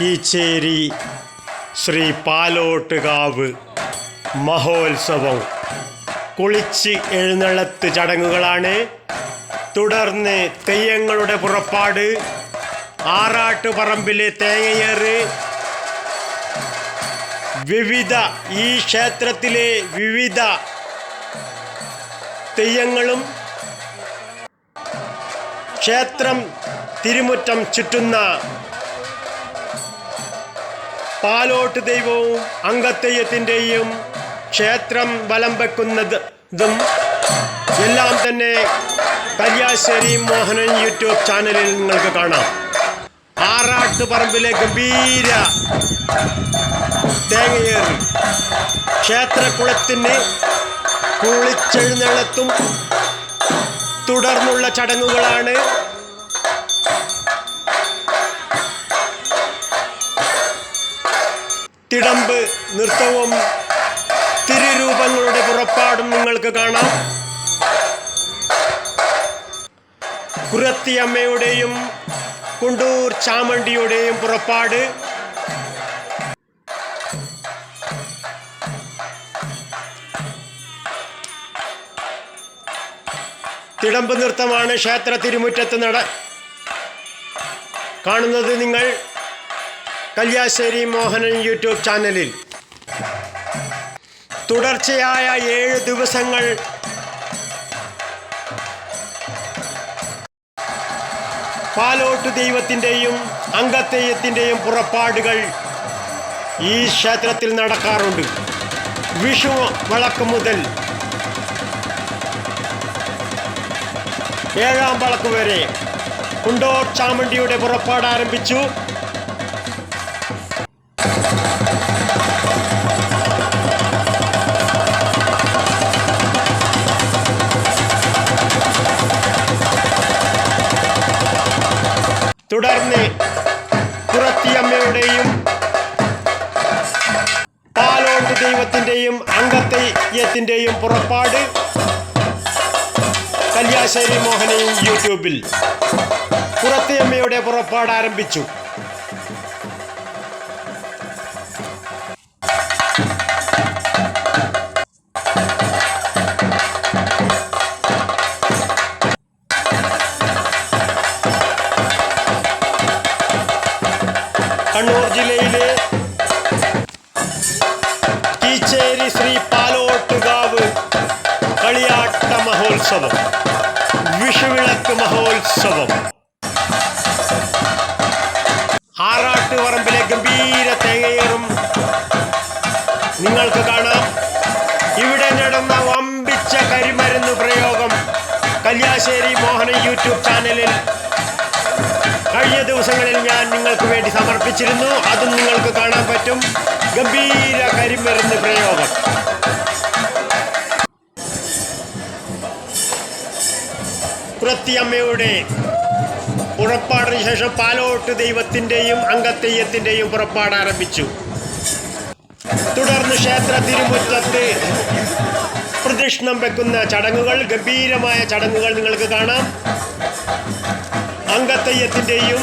കീച്ചേരി ശ്രീ പാലോട്ടുകാവ് മഹോത്സവം. കുളിച്ച് എഴുന്നള്ളത്ത് ചടങ്ങുകളാണ്. തുടർന്ന് തെയ്യങ്ങളുടെ പുറപ്പാട് ആറാട്ടുപറമ്പിലെ തേങ്ങയേറ് വിവിധ ഈ ക്ഷേത്രത്തിലെ വിവിധ തെയ്യങ്ങളും ക്ഷേത്രം തിരുമുറ്റം ചുറ്റുന്ന പാലോട്ട് ദൈവവും അംഗത്തെയ്യത്തിന്റെയും ക്ഷേത്രം വലം വെക്കുന്നതും എല്ലാം തന്നെ കല്യാശ്ശേരി മോഹനൻ യൂട്യൂബ് ചാനലിൽ നിങ്ങൾക്ക് കാണാം. ആറാട്ട് പറമ്പിലെ ഗംഭീര തേങ്ങയേറി. ക്ഷേത്രക്കുളത്തിന് കുളിച്ചെഴുന്നള്ളത്തും തുടർന്നുള്ള ചടങ്ങുകളാണ് തിടമ്പ് നൃത്തവും തിരുരൂപങ്ങളുടെ പുറപ്പാടും നിങ്ങൾക്ക് കാണാം. കുറത്തിയമ്മയുടെയും കുണ്ടൂർ ചാമണ്ടിയുടെയും പുറപ്പാട്. തിടമ്പ് നൃത്തമാണ് ക്ഷേത്ര തിരുമുറ്റത്ത് നട കാണുന്നത് നിങ്ങൾ. കല്യാശ്ശേരി മോഹനൻ യൂട്യൂബ് ചാനലിൽ. തുടർച്ചയായ ഏഴ് ദിവസങ്ങൾ പാലോട്ട് ദൈവത്തിന്റെയും അംഗത്തെയ്യത്തിന്റെയും പുറപ്പാടുകൾ ഈ ക്ഷേത്രത്തിൽ നടക്കാറുണ്ട്. വിഷു വളക്ക് മുതൽ ഏഴാം വളക്ക് വരെ. കുണ്ടോർ ചാമുണ്ടിയുടെ പുറപ്പാട് ആരംഭിച്ചു. അംഗത്തെയ്യത്തിന്റെയും പുറപ്പാട് കല്യാശ്ശേരി മോഹനയും യൂട്യൂബിൽ. കുറത്തിയമ്മയുടെ പുറപ്പാട് ആരംഭിച്ചു. മഹോത്സവം വിഷുവിളക്ക് മഹോത്സവം. ആറാട്ടുപറമ്പിലെ ഗംഭീര തേങ്ങയേറും. നിങ്ങൾക്ക് കാണാം. ഇവിടെ നടന്ന വമ്പിച്ച കരിമരുന്ന് പ്രയോഗം കല്യാശ്ശേരി മോഹന യൂട്യൂബ് ചാനലിൽ. കഴിഞ്ഞ ദിവസങ്ങളിൽ ഞാൻ നിങ്ങൾക്ക് വേണ്ടി സമർപ്പിച്ചിരുന്നു. അതും നിങ്ങൾക്ക് കാണാൻ പറ്റും. ഗംഭീര കരിമരുന്ന് പ്രയോഗം. കുറത്തിയമ്മയുടെ പുറപ്പാടിന് ശേഷം പാലോട്ട് ദൈവത്തിന്റെയും അംഗത്തെയ്യത്തിന്റെയും പുറപ്പാട് ആരംഭിച്ചു. തുടർന്ന് ക്ഷേത്ര തിരുമുറ്റത്ത് പ്രദക്ഷിണം വെക്കുന്ന ചടങ്ങുകൾ ഗംഭീരമായ ചടങ്ങുകൾ നിങ്ങൾക്ക് കാണാം. അംഗത്തെയ്യത്തിന്റെയും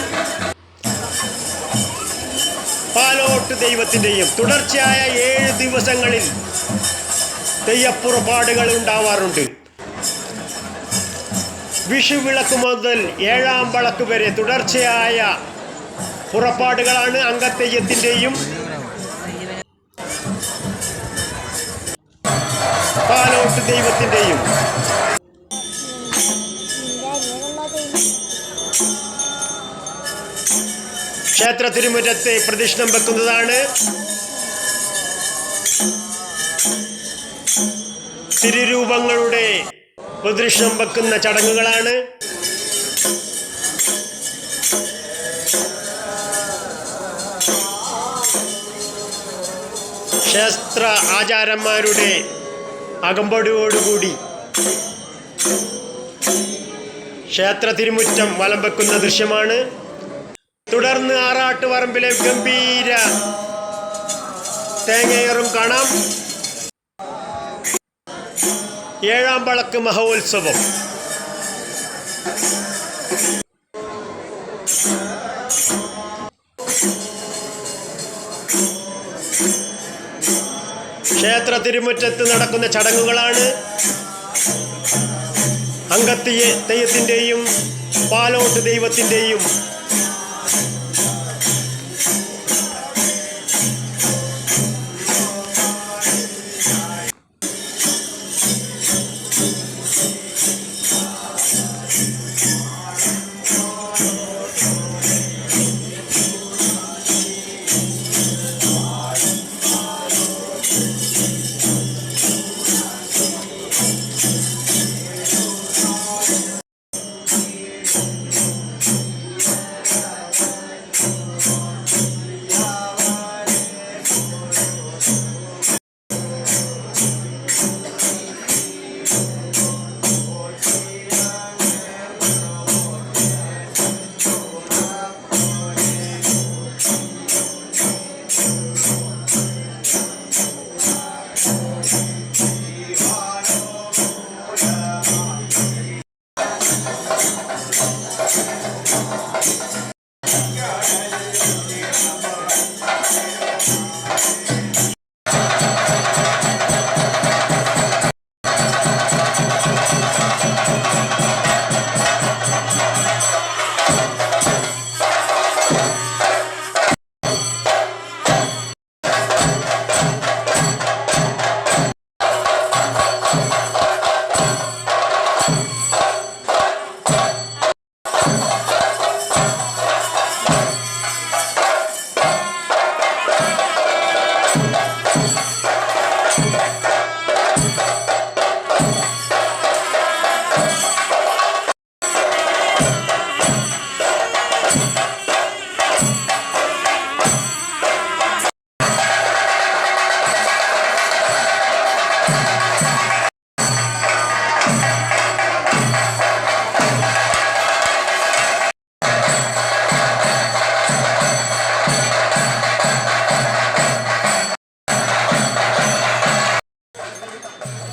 പാലോട്ട് ദൈവത്തിന്റെയും തുടർച്ചയായ ഏഴ് ദിവസങ്ങളിൽ തെയ്യപ്പുറപ്പാടുകൾ ഉണ്ടാവാറുണ്ട്. വിഷുവിളക്ക് മുതൽ ഏഴാം വിളക്ക് വരെ തുടർച്ചയായ പുറപ്പാടുകളാണ് അംഗത്തെയ്യത്തിന്റെയും പാലോട്ട് ദൈവത്തിന്റെയും. ക്ഷേത്ര തിരുമുറ്റത്തെ പ്രദക്ഷിണം വെക്കുന്നതാണ്. തിരുരൂപങ്ങളുടെ പ്രദക്ഷിണം വെക്കുന്ന ചടങ്ങുകളാണ്. ശാസ്ത്ര ആചാരന്മാരുടെ അകമ്പടിയോടുകൂടി ക്ഷേത്ര തിരുമുറ്റം വലം വെക്കുന്ന ദൃശ്യമാണ്. തുടർന്ന് ആറാട്ടുപറമ്പിലെ ഗംഭീര തേങ്ങയറും കാണാം. ഏഴാം പളക്ക് മഹോത്സവം. ക്ഷേത്ര തിരുമുറ്റത്ത് നടക്കുന്ന ചടങ്ങുകളാണ്. അങ്കത്തിയെ തെയ്യത്തിന്റെയും പാലോട്ട് ദൈവത്തിന്റെയും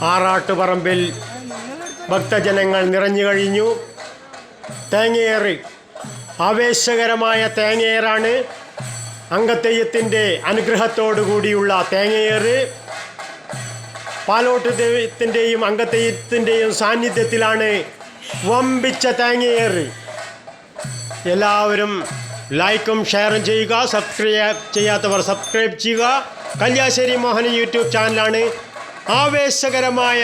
ആറാട്ടുപറമ്പിൽ ഭക്തജനങ്ങൾ നിറഞ്ഞു കഴിഞ്ഞു. തേങ്ങയേറ്. ആവേശകരമായ തേങ്ങയേറാണ്. അങ്കത്തെയ്യത്തിന്റെ അനുഗ്രഹത്തോടു കൂടിയുള്ള തേങ്ങയേറ്. പാലോട്ട് ദൈവത്തിന്റെയും അങ്കത്തെയ്യത്തിന്റെയും സാന്നിധ്യത്തിലാണ് വമ്പിച്ച തേങ്ങയേറ്. എല്ലാവരും ലൈക്കും ഷെയറും ചെയ്യുക. സബ്സ്ക്രൈബ് ചെയ്യാത്തവർ സബ്സ്ക്രൈബ് ചെയ്യുക. കല്യാശ്ശേരി മോഹൻ യൂട്യൂബ് ചാനലാണ് ആവേശകരമായ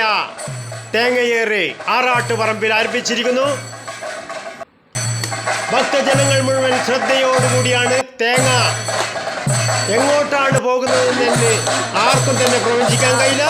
തേങ്ങയേറ് ആറാട്ടുപറമ്പിൽ ആരംഭിച്ചിരിക്കുന്നു. ഭക്തജനങ്ങൾ മുഴുവൻ ശ്രദ്ധയോടുകൂടിയാണ് തേങ്ങ എങ്ങോട്ടാണ് പോകുന്നതെന്ന് ആർക്കും തന്നെ പ്രവചിക്കാൻ കഴിയില്ല.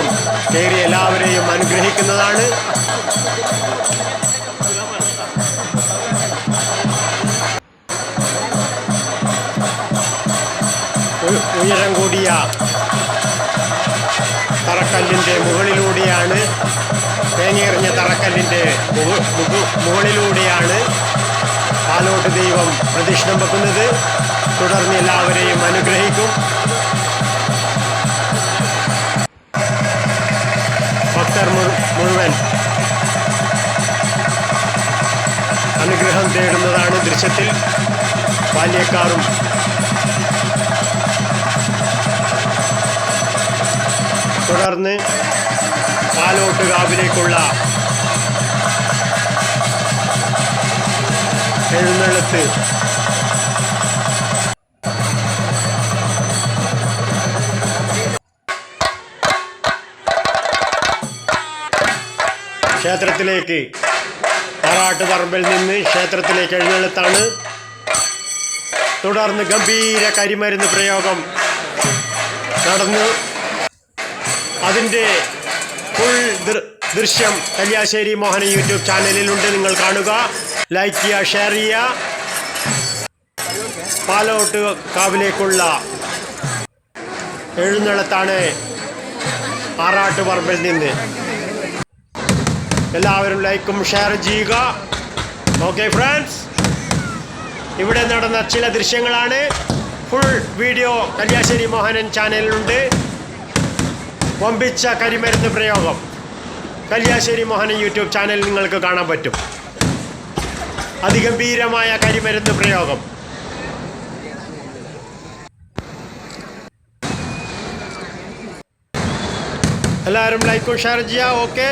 ദൈവം കയറി എല്ലാവരെയും അനുഗ്രഹിക്കുന്നതാണ്. ഉയരം കൂടിയ തറക്കല്ലിന്റെ മുകളിലൂടെയാണ് തേങ്ങയെറിഞ്ഞ തറക്കല്ലിന്റെ മുക- മുക- മുകളിലൂടെയാണ് പാലോട്ട് ദൈവം പ്രദക്ഷിണം വെക്കുന്നത്. തുടർന്ന് എല്ലാവരെയും അനുഗ്രഹിക്കും. ഭക്തർ മുഴുവൻ അനുഗ്രഹം തേടുന്നതാണ് ദൃശ്യത്തിൽ ബാല്യക്കാറും തുടർന്ന് പാലോട്ട് കാവിലേക്കുള്ള എഴുന്നള്ളത്ത് ക്ഷേത്രത്തിലേക്ക്. പാറാട്ട് പറമ്പിൽ നിന്ന് ക്ഷേത്രത്തിലേക്ക് എഴുന്നള്ളത്താണ്. തുടർന്ന് ഗംഭീര കരിമരുന്ന് പ്രയോഗം നടന്നു. അതിന്റെ ഫുൾ ദൃശ്യം കല്യാശ്ശേരി മോഹൻ യൂട്യൂബ് ചാനലിലുണ്ട്. നിങ്ങൾ കാണുക. ലൈക്ക് ചെയ്യുക ഷെയർ ചെയ്യുക. പാലോട്ട് കാവിലേക്കുള്ള എഴുന്നള്ളത്താണ് ആറാട്ട് പറമ്പിൽ നിന്ന്. എല്ലാവരും ലൈക്കും ഷെയർ ചെയ്യുക. ഓക്കെ ഫ്രണ്ട്സ് ഇവിടെ നടന്ന ചില ദൃശ്യങ്ങളാണ്. ഫുൾ വീഡിയോ കല്യാശ്ശേരി മോഹനൻ ചാനലിലുണ്ട്. വമ്പിച്ച കരിമരുന്ന് പ്രയോഗം. കല്യാശ്ശേരി മോഹനൻ യൂട്യൂബ് ചാനൽ നിങ്ങൾക്ക് കാണാൻ പറ്റും. അതിഗംഭീരമായ കരിമരുന്ന് പ്രയോഗം. എല്ലാവരും ലൈക്കും ഷെയർ ചെയ്യുക. ഓക്കെ